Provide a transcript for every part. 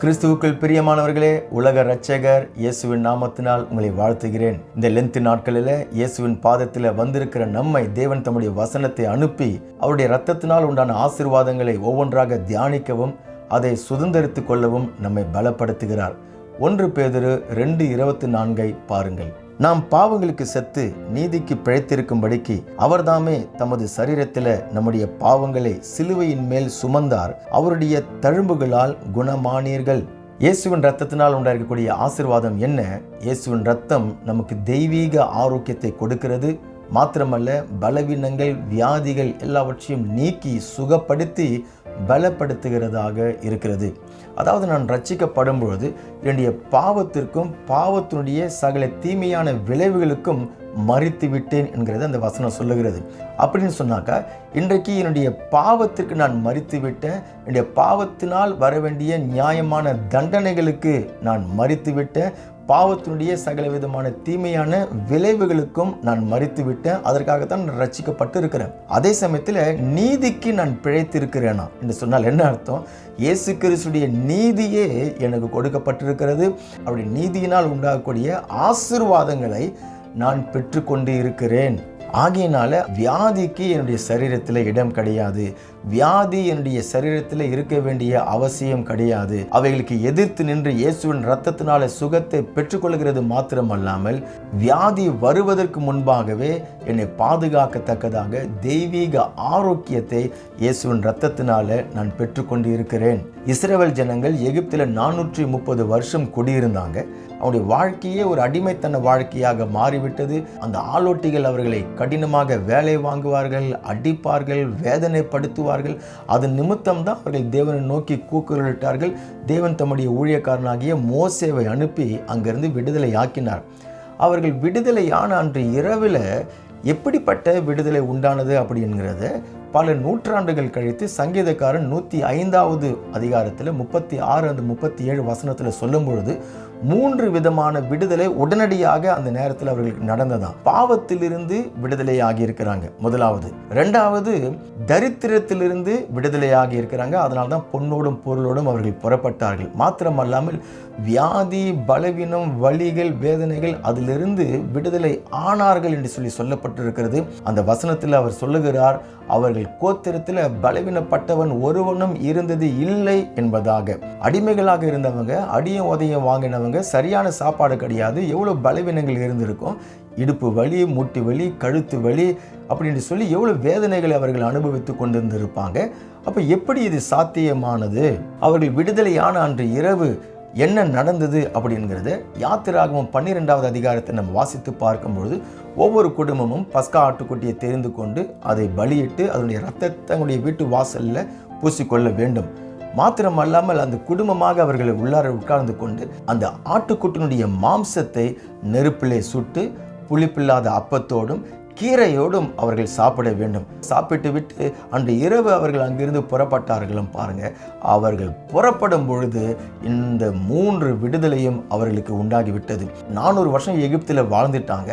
கிறிஸ்துவுக்குள் பிரியமானவர்களே உலக ரட்சகர் இயேசுவின் நாமத்தினால் உங்களை வாழ்த்துகிறேன். இந்த லென்த் நாட்களில் இயேசுவின் பாதத்தில் வந்திருக்கிற நம்மை தேவன் தம்முடைய வசனத்தை அனுப்பி அவருடைய ரத்தத்தினால் உண்டான ஆசீர்வாதங்களை ஒவ்வொன்றாக தியானிக்கவும் அதை சுதந்திரித்துக் கொள்ளவும் நம்மை பலப்படுத்துகிறார். ஒன்று பேதிரு ரெண்டு இருபத்தி நான்கை பாருங்கள். நாம் பாவங்களுக்கு செத்து நீதிக்கு பிழைத்திருக்கும்படிக்கு அவர்தாமே தமது சரீரத்தில் நம்முடைய பாவங்களை சிலுவையின் மேல் சுமந்தார். அவருடைய தழும்புகளால் குணமானீர்கள். இயேசுவின் ரத்தத்தினால் உண்டாயிருக்கக்கூடிய ஆசிர்வாதம் என்ன? இயேசுவின் ரத்தம் நமக்கு தெய்வீக ஆரோக்கியத்தை கொடுக்கிறது. மாத்திரமல்ல பலவீனங்கள் வியாதிகள் எல்லாவற்றையும் நீக்கி சுகப்படுத்தி பலப்படுத்துகிறதாக இருக்கிறது. அதாவது நான் ரட்சிக்கப்படும் பொழுது என்னுடைய பாவத்திற்கும் பாவத்தினுடைய சகல தீமையான விளைவுகளுக்கும் மறித்து விட்டேன் என்கிறது அந்த வசனம் சொல்லுகிறது. அப்படின்னு சொன்னாக்கா இன்றைக்கு என்னுடைய பாவத்திற்கு நான் மறித்து விட்டேன் என்னுடைய பாவத்தினால் வர வேண்டிய நியாயமான தண்டனைகளுக்கு நான் மறித்து விட்டேன் பாவத்தினுடைய சகல விதமான தீமையான விளைவுகளுக்கும் நான் மறித்து விட்டேன் அதற்காகத்தான் நான் ரட்சிக்கப்பட்டு இருக்கிறேன் அதே சமயத்தில் நீதிக்கு நான் பிழைத்திருக்கிறேனா? என்று சொன்னால் என்ன அர்த்தம்? இயேசு கிறிஸ்துடைய நீதியே எனக்கு கொடுக்கப்பட்டிருக்கிறது. அவருடைய நீதியினால் உண்டாகக்கூடிய ஆசிர்வாதங்களை நான் பெற்றுக்கொண்டு இருக்கிறேன் ஆகையினால வியாதிக்கு என்னுடைய சரீரத்தில் இடம் கிடையாது. வியாதி என்னுடைய சரீரத்தில் இருக்க வேண்டிய அவசியம் கிடையாது. அவைகளுக்கு எதிர்த்து நின்று இயேசுவின் ரத்தத்தினால சுகத்தை பெற்றுக்கொள்கிறது மாத்திரமல்லாமல் வியாதி வருவதற்கு முன்பாகவே என்னை பாதுகாக்கத்தக்கதாக தெய்வீக ஆரோக்கியத்தை இயேசுவின் ரத்தத்தினால நான் பெற்றுக்கொண்டு இருக்கிறேன் இஸ்ரேல் ஜனங்கள் எகிப்தில் நானூற்றி முப்பது வருஷம் குடியிருந்தாங்க. அவருடைய வாழ்க்கையே ஒரு அடிமைத்தன வாழ்க்கையாக மாறிவிட்டது. அந்த ஆலோட்டிகள் அவர்களை கடினமாக வேலை வாங்குவார்கள் அடிப்பார்கள் வேதனைப்படுத்துவார்கள். அதன் நிமித்தம் தான் அவர்கள் தேவனை நோக்கி கூக்குரலிட்டார்கள். தேவன் தம்முடைய ஊழியக்காரனாகிய மோசேவை அனுப்பி அங்கிருந்து விடுதலை ஆக்கினார். அவர்கள் விடுதலையான அன்று இரவில் எப்படிப்பட்ட விடுதலை உண்டானது அப்படிங்கிறத பல நூற்றாண்டுகள் கழித்து சங்கீதக்காரன் நூற்றி ஐந்தாவது அதிகாரத்தில் முப்பத்தி ஆறு அந்த முப்பத்தி ஏழு வசனத்தில் சொல்லும் பொழுது மூன்று விதமான விடுதலை உடனடியாக அந்த நேரத்தில் அவர்களுக்கு நடந்ததாம். பாவத்திலிருந்து விடுதலை ஆகி இருக்கிறாங்க. முதலாவது. ரெண்டாவது தரித்திரத்திலிருந்து விடுதலை ஆகி இருக்கிறாங்க. அதனால தான் பொன்னோடும் பொருளோடும் அவர்கள் புறப்பட்டார்கள். மாத்திரமல்லாமல் வியாதி பலவீனம் வலிகள் வேதனைகள் அதிலிருந்து விடுதலை ஆனார்கள் என்று சொல்லி சொல்லப்பட்டிருக்கிறது. அந்த வசனத்தில் அவர் சொல்லுகிறார் அவர்கள் கோத்திரத்தில் பலவீனப்பட்டவன் ஒருவனும் இருந்தது இல்லை என்பதாக. அடிமைகளாக இருந்தவங்க அடியும் உதயம் வாங்கினவங்க சரியான சாப்பாடு கிடையாது. எவ்வளோ பலவீனங்கள் இருந்திருக்கும். இடுப்பு வலி முட்டி வலி கழுத்து வலி அப்படின்னு சொல்லி எவ்வளோ வேதனைகளை அவர்கள் அனுபவித்து கொண்டிருந்திருப்பாங்க. அப்போ எப்படி இது சாத்தியமானது? அவர்கள் விடுதலையான அன்று இரவு என்ன நடந்தது அப்படிங்கிறது யாத்திராகமம் பன்னிரெண்டாவது அதிகாரத்தை நம்ம வாசித்து பார்க்கும்பொழுது ஒவ்வொரு குடும்பமும் பஸ்கா ஆட்டுக்குட்டியை தெரிந்து கொண்டு அதை பலியிட்டு அதனுடைய ரத்தத்தங்களுடைய வீட்டு வாசலில் பூசிக்கொள்ள வேண்டும். மாத்திரம் அல்லாமல் அந்த குடும்பமாக அவர்களை உள்ளார உட்கார்ந்து கொண்டு அந்த ஆட்டுக்குட்டினுடைய மாம்சத்தை நெருப்பிலே சுட்டு புளிப்பில்லாத அப்பத்தோடும் கீரையோடும் அவர்கள் சாப்பிட வேண்டும். சாப்பிட்டு விட்டு அன்று இரவு அவர்கள் அங்கிருந்து புறப்பட்டார்களும் பாருங்க. அவர்கள் புறப்படும் பொழுது இந்த மூன்று விடுதலையும் அவர்களுக்கு உண்டாகிவிட்டது. நானூறு வருஷம் எகிப்தில் வாழ்ந்துட்டாங்க.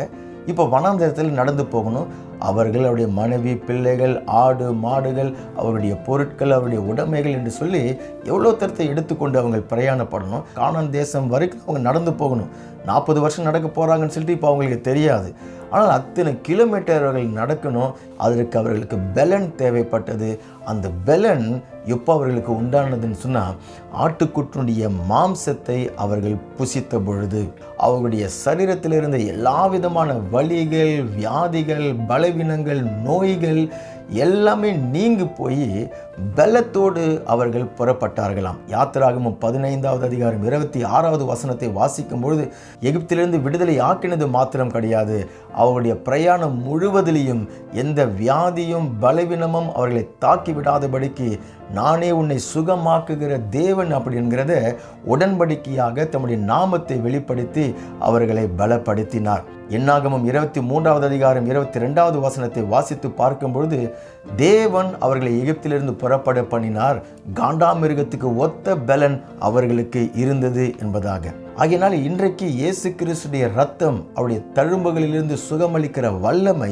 இப்போ வனாந்தரத்தில் நடந்து போகணும். அவர்கள் அவருடைய மனைவி பிள்ளைகள் ஆடு மாடுகள் அவருடைய பொருட்கள் அவருடைய உடைமைகள் என்று சொல்லி எவ்வளோ தரத்தை எடுத்துக்கொண்டு அவங்க பிரயாணப்படணும். காணான் தேசம் வரைக்கும் அவங்க நடந்து போகணும். நாற்பது வருஷம் நடக்க போகிறாங்கன்னு சொல்லிட்டு இப்போ அவங்களுக்கு தெரியாது. ஆனால் அத்தனை கிலோமீட்டர் அவர்கள் நடக்கணும். அதற்கு அவர்களுக்கு பெலன் தேவைப்பட்டது. அந்த பெலன் எப்போ அவர்களுக்கு உண்டானதுன்னு சொன்னால் ஆட்டுக்குட்டினுடைய மாம்சத்தை அவர்கள் புசித்த பொழுது அவர்களுடைய சரீரத்தில் இருந்த எல்லா விதமான வலிகள் வியாதிகள் பல பலவீனங்கள் நோய்கள் எல்லாமே நீங்கி போய் பலத்தோடு அவர்கள் புறப்பட்டார்களாம். யாத்திராகமும் பதினைந்தாவது அதிகாரம் இருபத்தி ஆறாவது வசனத்தை வாசிக்கும் பொழுது எகிப்திலிருந்து விடுதலை ஆக்கினது மாத்திரம் கிடையாது. அவருடைய பிரயாணம் முழுவதிலையும் எந்த வியாதியும் பலவீனமும் அவர்களை தாக்கி விடாதபடிக்கு நானே உன்னை சுகமாக்குகிற தேவன் அப்படிங்கிறத உடன்படிக்கையாக தம்முடைய நாமத்தை வெளிப்படுத்தி அவர்களை பலப்படுத்தினார். என்னாகமும் இருபத்தி மூன்றாவது அதிகாரம் இருபத்தி ரெண்டாவது வசனத்தை வாசித்து பார்க்கும் பொழுது தேவன் அவர்களை எகிப்திலிருந்து புறப்பட பண்ணினார். காண்டாமிருகத்துக்கு ஒத்த பலன் அவர்களுக்கு இருந்தது என்பதாக. ஆகையினால் இன்றைக்கு இயேசு கிறிஸ்துடைய ரத்தம் அவருடைய தழும்புகளிலிருந்து சுகமளிக்கிற வல்லமை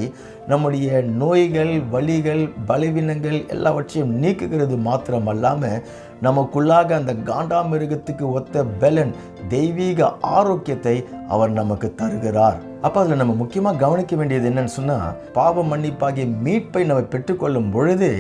நம்முடைய நோய்கள் வலிகள் பலவீனங்கள் எல்லாவற்றையும் நீக்குகிறது மாத்திரம் அல்லாமல் நமக்குள்ளாக அந்த காண்டாமிருகத்துக்கு ஒத்த பெலன் தெய்வீக ஆரோக்கியத்தை அவர் நமக்கு தருகிறார். அப்போ அதில் நம்ம முக்கியமாக கவனிக்க வேண்டியது என்னன்னு சொன்னால் பாவ மன்னிப்பாகிய மீட்பை நம்ம பெற்றுக்கொள்ளும் பொழுது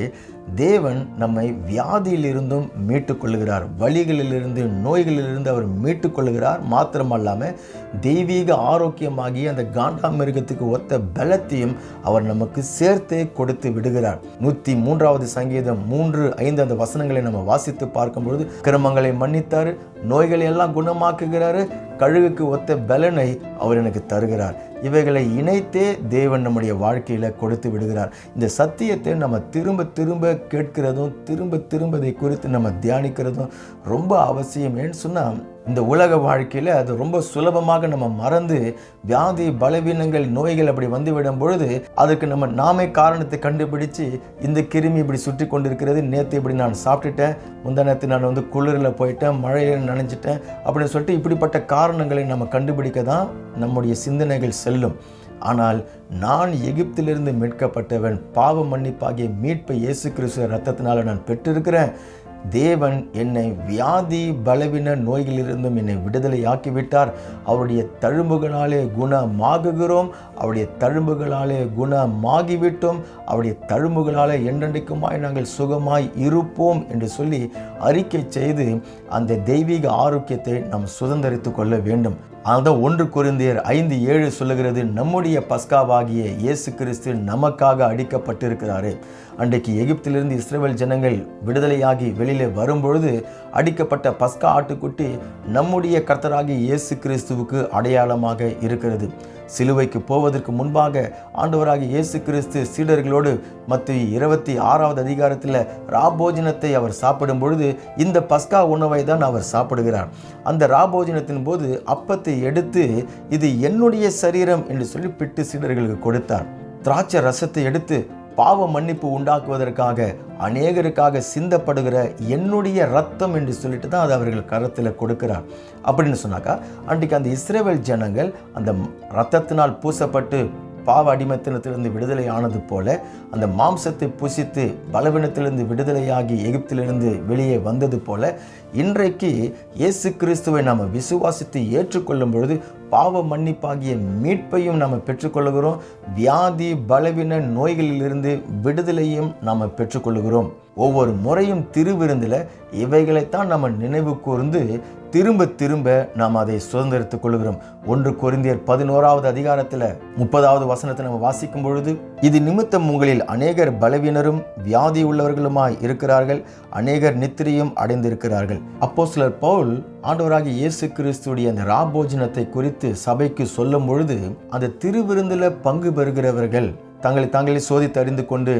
தேவன் நம்மை வியாதியிலிருந்தும் மீட்டுக்கொள்கிறார் வழிகளிலிருந்து நோய்களிலிருந்து அவர் மீட்டுக்கொள்கிறார் மாத்திரமல்லாமல் தெய்வீக ஆரோக்கியமாகிய அந்த காண்டாமிருகத்துக்கு ஒத்த பலத்தையும் அவர் நமக்கு சேர்த்தே கொடுத்து விடுகிறார். நூற்றி மூன்றாவது சங்கீதம் மூன்று ஐந்து அந்த வசனங்களை நம்ம வாசித்து பார்க்கும்பொழுது கிரமங்களை மன்னித்தார் நோய்களை எல்லாம் குணமாக்குகிறாரு கழுகுக்கு ஒத்த பலனை அவர் எனக்கு தருகிறார். இவைகளை இணைத்தே தேவன் நம்முடைய வாழ்க்கையில் கொடுத்து விடுகிறார். இந்த சத்தியத்தை நம்ம திரும்ப திரும்ப கேட்கிறதும் திரும்ப திரும்ப இதை குறித்து நம்ம தியானிக்கிறதும் ரொம்ப அவசியம். ஏன்னு சொன்னால் இந்த உலக வாழ்க்கையில் அது ரொம்ப சுலபமாக நம்ம மறந்து வியாதி பலவீனங்கள் நோய்கள் அப்படி வந்துவிடும் பொழுது அதுக்கு நம்ம நாமே காரணத்தை கண்டுபிடிச்சு இந்த கிருமி இப்படி சுற்றி கொண்டிருக்கிறது. நேற்று இப்படி நான் சாப்பிட்டுட்டேன். முந்தா நான் வந்து குளிரில் போயிட்டேன். மழையில் நனைஞ்சிட்டேன். அப்படின்னு சொல்லிட்டு இப்படிப்பட்ட காரணங்களை நம்ம கண்டுபிடிக்க தான் நம்முடைய சிந்தனைகள் செல்லும். ஆனால் நான் எகிப்திலிருந்து மீட்கப்பட்டவன் பாவ மன்னிப்பாகிய மீட்பை இயேசு கிறிஸ்துவ ரத்தத்தினால நான் பெற்றிருக்கிறேன். தேவன் என்னை வியாதி பலவீன நோய்களிலிருந்தும் என்னை விடுதலையாக்கிவிட்டார். அவருடைய தழும்புகளாலே குணமாகுகிறோம். அவருடைய தழும்புகளாலே குணமாகிவிட்டோம். அவருடைய தழும்புகளாலே என்றென்றைக்குமாய் நாங்கள் சுகமாய் இருப்போம் என்று சொல்லி அறிக்கை செய்து அந்த தெய்வீக ஆரோக்கியத்தை நாம் சுதந்திரித்து கொள்ள வேண்டும். அதான் ஒன்று குருந்தியர் ஐந்து ஏழு சொல்லுகிறது நம்முடைய பஸ்காவாகிய இயேசு கிறிஸ்து நமக்காக அடிக்கப்பட்டிருக்கிறாரு. அன்றைக்கு எகிப்திலிருந்து இஸ்ரேல் ஜனங்கள் விடுதலையாகி வெளியிலே வரும்பொழுது அடிக்கப்பட்ட பஸ்கா ஆட்டுக்குட்டி நம்முடைய கர்த்தராகி இயேசு கிறிஸ்துவுக்கு அடையாளமாக இருக்கிறது. சிலுவைக்கு போவதற்கு முன்பாக ஆண்டவராகிய இயேசு கிறிஸ்து சீடர்களோடு மத்திய இருபத்தி ஆறாவது அதிகாரத்தில் ராபோஜனத்தை அவர் சாப்பிடும் பொழுது இந்த பஸ்கா உணவை தான் அவர் சாப்பிடுகிறார். அந்த ராபோஜனத்தின் போது அப்பத்தை எடுத்து இது என்னுடைய சரீரம் என்று சொல்லி பிட்டு சீடர்களுக்கு கொடுத்தார். திராட்சை ரசத்தை எடுத்து பாவ மன்னிப்பு உண்டாக்குவதற்காக அநேகருக்காக சிந்தப்படுகிற என்னுடைய ரத்தம் என்று சொல்லிட்டு தான் அது அவர்கள் கரத்தில் கொடுக்கிறார். அப்படின்னு சொன்னாக்கா அன்றைக்கு அந்த இஸ்ரேவேல் ஜனங்கள் அந்த ரத்தத்தினால் பூசப்பட்டு பாவ அடிமத்தினத்திலிருந்து விடுதலை ஆனது போல அந்த மாம்சத்தை புசித்து பலவீனத்திலிருந்து விடுதலையாகி எகிப்திலிருந்து வெளியே வந்தது போல இன்றைக்கு இயேசு கிறிஸ்துவை நாம் விசுவாசித்து ஏற்றுக்கொள்ளும் பொழுது பாவ மன்னிப்பாகிய மீட்பையும் நாம் பெற்றுக்கொள்ளுகிறோம். வியாதி பலவீன நோய்களிலிருந்து விடுதலையும் நாம் பெற்றுக்கொள்கிறோம் ஒவ்வொரு முறையும் திருவிருந்தில் இவைகளைத்தான் நம்ம நினைவு கூர்ந்து திரும்ப திரும்ப நாம் அதை சுதந்திரித்துக் கொள்கிறோம் ஒன்று கொரிந்தியர் பதினோராவது அதிகாரத்தில் முப்பதாவது வசனத்தை நம்ம வாசிக்கும் பொழுது இது நிமித்தம் உங்களில் அநேகர் பலவீனரும் வியாதி உள்ளவர்களுமாய் இருக்கிறார்கள். அநேகர் நித்திரையும் அடைந்திருக்கிறார்கள். அப்போ சிலர் பவுல் ஆண்டவராகிய இயேசு கிறிஸ்துடைய அந்த ராபோஜனத்தை குறித்து சபைக்கு சொல்லும் பொழுது அந்த திருவிருந்தில் பங்கு பெறுகிறவர்கள் தங்களை தாங்களே சோதித்து அறிந்து கொண்டு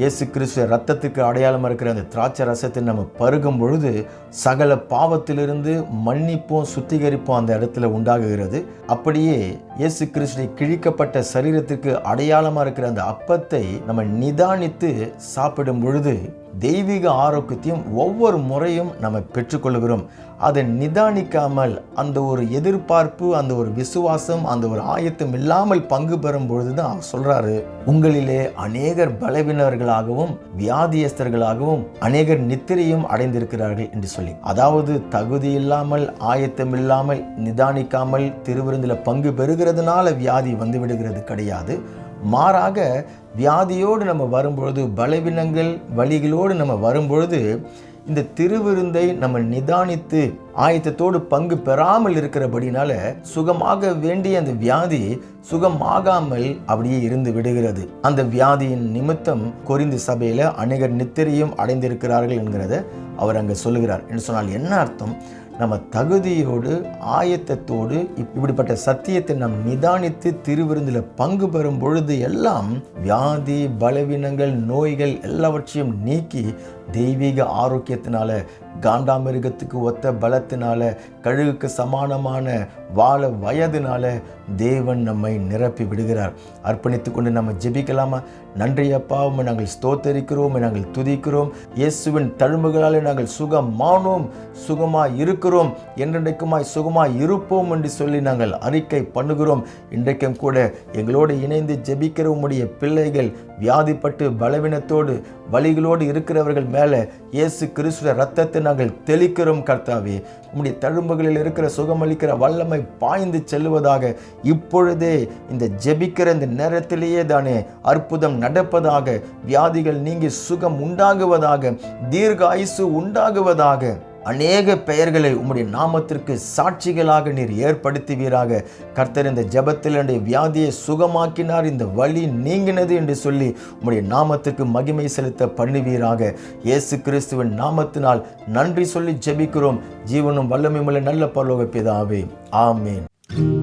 இயேசு கிறிஸ்துவ ரத்தத்துக்கு அடையாளமாக இருக்கிற அந்த திராட்சை ரசத்தை நம்ம பருகும் பொழுது சகல பாவத்திலிருந்து மன்னிப்பும் சுத்திகரிப்பும் அந்த இடத்துல உண்டாகுகிறது. அப்படியே இயேசு கிறிஸ்துவை கிழிக்கப்பட்ட சரீரத்துக்கு அடையாளமாக இருக்கிற அந்த அப்பத்தை நம்ம நிதானித்து சாப்பிடும் பொழுது தெய்வீக ஆரோக்கியத்தையும் ஒவ்வொரு முறையும் நம்ம பெற்றுக்கொள்கிறோம். அதை நிதானிக்காமல் அந்த ஒரு எதிர்பார்ப்பு அந்த ஒரு விசுவாசம் அந்த ஒரு ஆயத்தம் இல்லாமல் பங்கு பெறும் பொழுது தான் அவர் சொல்கிறாரு உங்களிலே அநேகர் பலவீனர்களாகவும் வியாதியஸ்தர்களாகவும் அநேகர் நித்திரையும் அடைந்திருக்கிறார்கள் என்று சொல்லி. அதாவது தகுதி இல்லாமல் ஆயத்தம் இல்லாமல் நிதானிக்காமல் திருவிருந்தில் பங்கு பெறுகிறதுனால வியாதி வந்து விடுகிறது கிடையாது. மாறாக வியாதியோடு நம்ம வரும்பொழுது பலவீனங்கள் வழிகளோடு நம்ம வரும்பொழுது இந்த திருவிருந்தை நம்ம நிதானித்து ஆயத்தத்தோடு பங்கு பெறாமல் இருக்கிறபடினால சுகமாக வேண்டிய அந்த வியாதி சுகமாகாமல் அப்படியே இருந்து விடுகிறது. அந்த வியாதியின் நிமித்தம் கொரிந்து சபையில் அநேகர் நித்திரையும் அடைந்திருக்கிறார்கள் என்கிறத அவர் அங்கே சொல்லுகிறார். என்று சொன்னால் என்ன அர்த்தம்? நம்ம தகுதியோடு ஆயத்தத்தோடு இப்படிப்பட்ட சத்தியத்தை நாம் நிதானித்து திருவிருந்தில் பங்கு பெறும் பொழுது எல்லாம் வியாதி பலவீனங்கள் நோய்கள் எல்லாவற்றையும் நீக்கி தெய்வீக ஆரோக்கியத்தினால காண்டாமிருகத்துக்கு ஒத்த பலத்தினால கழுகுக்கு சமானமான வாழ வயதினால தேவன் நம்மை நிரப்பி விடுகிறார். அர்ப்பணித்து கொண்டு நம்ம ஜெபிக்கலாமா? நன்றி அப்பா உண்மை நாங்கள் ஸ்தோத்தரிக்கிறோம் நாங்கள் துதிக்கிறோம். இயேசுவின் தழும்புகளாலே நாங்கள் சுகமானோம் சுகமாக இருக்கிறோம் என்றென்றைக்குமாய் சுகமாய் இருப்போம் என்று சொல்லி நாங்கள் அறிக்கை பண்ணுகிறோம். இன்றைக்கும் கூட எங்களோடு இணைந்து ஜெபிக்கிற உம்முடைய பிள்ளைகள் வியாதிப்பட்டு பலவீனத்தோடு வழிகளோடு இருக்கிறவர்கள் மேல் மேலே இயேசு கிறிஸ்துவ ரத்தத்தை நாங்கள் தெளிக்கிறோம் கர்த்தாவே. உம்முடைய தழும்புகளில் இருக்கிற சுகமளிக்கிற வல்லமை பாய்ந்து செல்லுவதாக இப்பொழுதே இந்த ஜெபிக்கிற இந்த நேரத்திலேயே தானே அற்புதம் நடப்பதாக வியாதிகள் நீங்கி சுகம் உண்டாகுவதாக தீர்க்க ஆயுசு உண்டாகுவதாக. அநேக பெயர்களை உம்முடைய நாமத்திற்கு சாட்சிகளாக நீர் ஏற்படுத்துவீராக. கர்த்தர் இந்த ஜெபத்தில் என்னுடைய வியாதியை சுகமாக்கினார் இந்த வழி நீங்கினது என்று சொல்லி உம்முடைய நாமத்திற்கு மகிமை செலுத்த பண்ணுவீராக. இயேசு கிறிஸ்துவின் நாமத்தினால் நன்றி சொல்லி ஜெபிக்கிறோம். ஜீவனும் வல்லமையுள்ள நல்ல பரலோக பிதாவே. ஆமேன்.